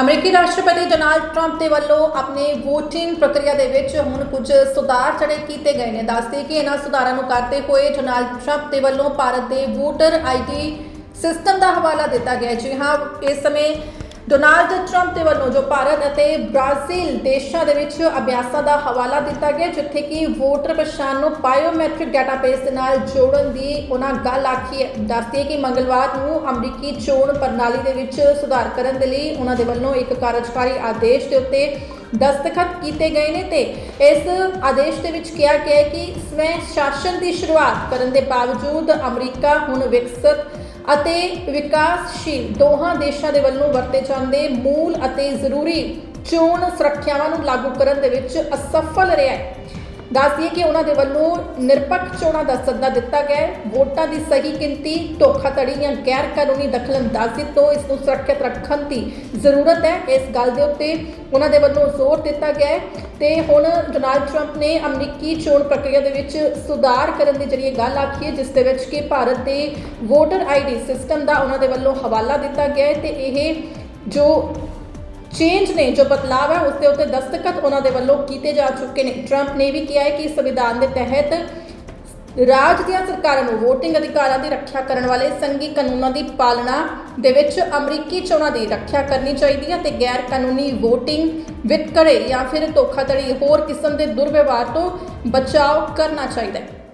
ਅਮਰੀਕੀ ਰਾਸ਼ਟਰਪਤੀ Donald Trump ਦੇ ਵੱਲੋਂ ਆਪਣੇ VOTING ਪ੍ਰਕਿਰਿਆ ਦੇ ਵਿੱਚ ਹੁਣ ਕੁਝ ਸੁਧਾਰ ਜਿਹੜੇ ਕੀਤੇ ਗਏ ਨੇ। ਦੱਸਦੇ ਕਿ ਇਹਨਾਂ ਸੁਧਾਰਾਂ ਨੂੰ ਕਰਦੇ ਹੋਏ ਡੋਨਾਲਡ ਟਰੰਪ ਦੇ ਵੱਲੋਂ ਭਾਰਤ ਦੇ ਵੋਟਰ ਆਈਡੀ ਸਿਸਟਮ ਦਾ ਹਵਾਲਾ ਦਿੱਤਾ ਗਿਆ ਜੀ ਹਾਂ, ਇਸ ਸਮੇਂ ਡੋਨਾਲਡ ਟਰੰਪ ਦੇ ਵੱਲੋਂ ਜੋ ਭਾਰਤ ਅਤੇ ਬ੍ਰਾਜ਼ੀਲ ਦੇਸ਼ਾਂ ਦੇ ਵਿੱਚ ਅਭਿਆਸਾਂ ਦਾ ਹਵਾਲਾ ਦਿੱਤਾ ਗਿਆ, ਜਿੱਥੇ ਕਿ ਵੋਟਰ ਪਛਾਣ ਨੂੰ ਬਾਇਓਮੈਟ੍ਰਿਕ ਡਾਟਾਬੇਸ ਦੇ ਨਾਲ ਜੋੜਨ ਦੀ ਉਹਨਾਂ ਗੱਲ ਆਖੀ ਹੈ। ਦੱਸਦੀ ਹੈ ਕਿ ਮੰਗਲਵਾਰ ਨੂੰ ਅਮਰੀਕੀ ਚੋਣ ਪ੍ਰਣਾਲੀ ਦੇ ਵਿੱਚ ਸੁਧਾਰ ਕਰਨ ਦੇ ਲਈ ਉਹਨਾਂ ਦੇ ਵੱਲੋਂ ਇੱਕ ਕਾਰਜਕਾਰੀ ਆਦੇਸ਼ ਦੇ ਉੱਤੇ ਦਸਤਖਤ ਕੀਤੇ ਗਏ ਨੇ ਤੇ ਇਸ ਆਦੇਸ਼ ਦੇ ਵਿੱਚ ਕਿਹਾ ਗਿਆ ਹੈ ਕਿ ਸਵੈ ਸ਼ਾਸਨ ਦੀ ਸ਼ੁਰੂਆਤ ਕਰਨ ਦੇ ਬਾਵਜੂਦ ਅਮਰੀਕਾ ਹੁਣ ਵਿਕਸਿਤ ਅਤੇ ਵਿਕਾਸਸ਼ੀਲ ਦੋਹਾਂ ਦੇਸ਼ਾਂ ਦੇ ਵੱਲੋਂ ਵਰਤੇ ਜਾਂਦੇ ਮੂਲ ਅਤੇ ਜ਼ਰੂਰੀ ਚੋਣ ਸੁਰੱਖਿਆਵਾਂ ਨੂੰ ਲਾਗੂ ਕਰਨ ਦੇ ਵਿੱਚ ਅਸਫਲ ਰਿਹਾ ਹੈ। ਦੱਸਦੀਏ ਕਿ ਉਹਨਾਂ ਦੇ ਵੱਲੋਂ ਨਿਰਪੱਖ ਚੋਣਾਂ ਦਾ ਸੱਦਾ ਦਿੱਤਾ ਗਿਆ ਹੈ। ਵੋਟਾਂ ਦੀ ਸਹੀ ਗਿਣਤੀ, ਧੋਖਾਧੜੀ ਜਾਂ ਗੈਰ ਕਾਨੂੰਨੀ ਦਖਲਅੰਦਾਜ਼ੀ ਤੋਂ ਇਸ ਨੂੰ ਸੁਰੱਖਿਅਤ ਰੱਖਣ ਦੀ ਜ਼ਰੂਰਤ ਹੈ। ਇਸ ਗੱਲ ਦੇ ਉੱਤੇ ਉਹਨਾਂ ਦੇ ਵੱਲੋਂ ਜ਼ੋਰ ਦਿੱਤਾ ਗਿਆ ਹੈ ਤੇ ਹੁਣ ਡੋਨਾਲਡ ਟਰੰਪ ਨੇ ਅਮਰੀਕੀ ਚੋਣ ਪ੍ਰਕਿਰਿਆ ਦੇ ਵਿੱਚ ਸੁਧਾਰ ਕਰਨ ਦੀ ਜਿਹੜੀ ਗੱਲ ਆਖੀ ਹੈ, ਜਿਸ ਦੇ ਵਿੱਚ ਕਿ ਭਾਰਤ ਦੇ ਵੋਟਰ ਆਈਡੀ ਸਿਸਟਮ ਦਾ ਉਹਨਾਂ ਦੇ ਵੱਲੋਂ ਹਵਾਲਾ ਦਿੱਤਾ ਗਿਆ ਹੈ ਤੇ ਇਹ ਜੋ ਚੇਂਜ ਨੇ ਜੋ ਬਦਲਾਅ ਹੈ ਉਸ ਦੇ ਉੱਤੇ ਦਸਤਖਤ ਉਹਨਾਂ ਦੇ ਵੱਲੋਂ ਕੀਤੇ ਜਾ ਚੁੱਕੇ ਨੇ। ਟਰੰਪ ਨੇ ਵੀ ਕਿਹਾ ਹੈ ਕਿ ਸੰਵਿਧਾਨ ਦੇ ਤਹਿਤ ਰਾਜ ਦੀਆਂ ਸਰਕਾਰਾਂ ਨੂੰ VOTING ਅਧਿਕਾਰਾਂ ਦੀ ਰੱਖਿਆ ਕਰਨ ਵਾਲੇ ਸੰਘੀ ਕਾਨੂੰਨਾਂ ਦੀ ਪਾਲਣਾ ਦੇ ਵਿੱਚ ਅਮਰੀਕੀ ਚੋਣਾਂ ਦੀ ਰੱਖਿਆ ਕਰਨੀ ਚਾਹੀਦੀ ਹੈ ਤੇ ਗੈਰ ਕਾਨੂੰਨੀ VOTING ਵਿਤਕਰੇ ਜਾਂ ਫਿਰ ਧੋਖਾਧੜੀ ਹੋਰ ਕਿਸਮ ਦੇ ਦੁਰਵਿਵਹਾਰ ਤੋਂ ਬਚਾਅ ਕਰਨਾ ਚਾਹੀਦਾ ਹੈ।